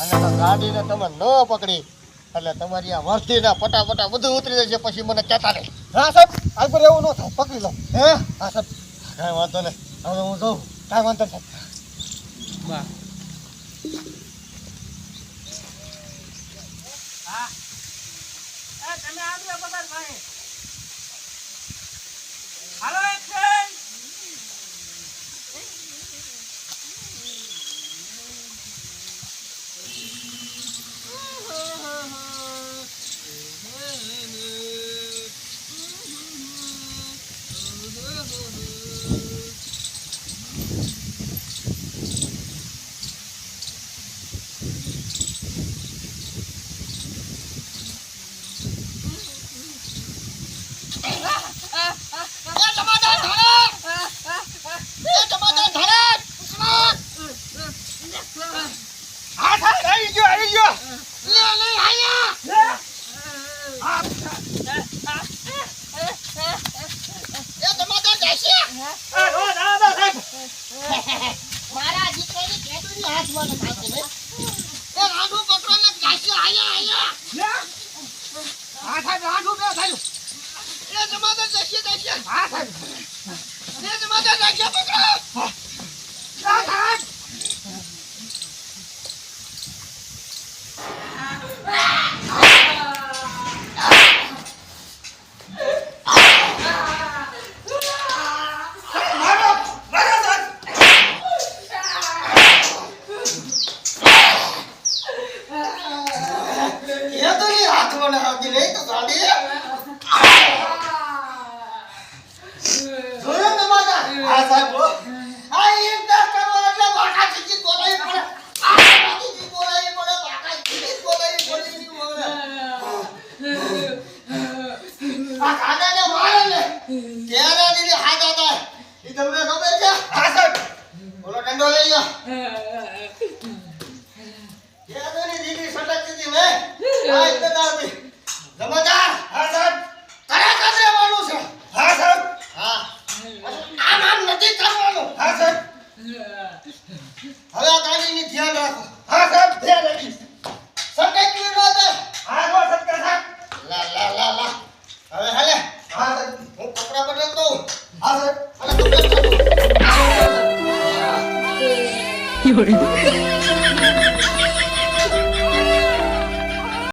અને ગાડીને તમે ન પકડી, એટલે તમારી આ વર્ધીના પટાપટા બધું ઉતરી જશે પછી મને કહેતા નહીં. હા, સાહેબ આગળ એવું ન થાય, પકડી લો. હે? હા, સાહેબ. કાંઈ વાંધો નહીં. હવે હું જોઉં. કાંઈ વાંધો સાહેબ મારા દીકરાની કેદુની હાથમાં નાખી દે. એ રાડું પકડો ને ઘાસ્યો, આયા, આયા. હા સાહેબ આઠું બે થયું એ જમાદાર ઘાસ્યો, ઘાસ્યો. હા સાહેબ એ જમાદાર ઘાસ્યો પકડો. હા સાહેબ એ તો ની હાથમાં નાખી નહીં તો ગાડી. જોયું જમાદાર? હા સાહેબ. આ એક દસ કરો એટલે વાંકા ચીચી બોલાવી પડે. આ ચીચી બોલાવી પડે, વાંકા ચીચી બોલાવી પડે. આ કાદાને મારે ને, ત્યારે દીદી હાથ હતા. ઈ તમને ખબર છે? હા સાહેબ બોલો દંડો લઈ લો. ત્યારે ની દીદી સટકતી હતી ને, આ એક જ આવતી. જમાદાર, હા સાહેબ ખરેખર રહેવાનું છે. હા સાહેબ હા. આમ આમ નથી કરવાનું. હા સાહેબ હવે આ ગાડીની ધ્યાન રાખો. હા સાહેબ ધ્યાન રાખીશ સટકવી ન વાત હા ગો સત્કાર સાહેબ લા લા લા લા. હવે હાલે. હા સાહેબ હું કપડા બદલતો. હા સાહેબ હાલે, કપડાં બદલો.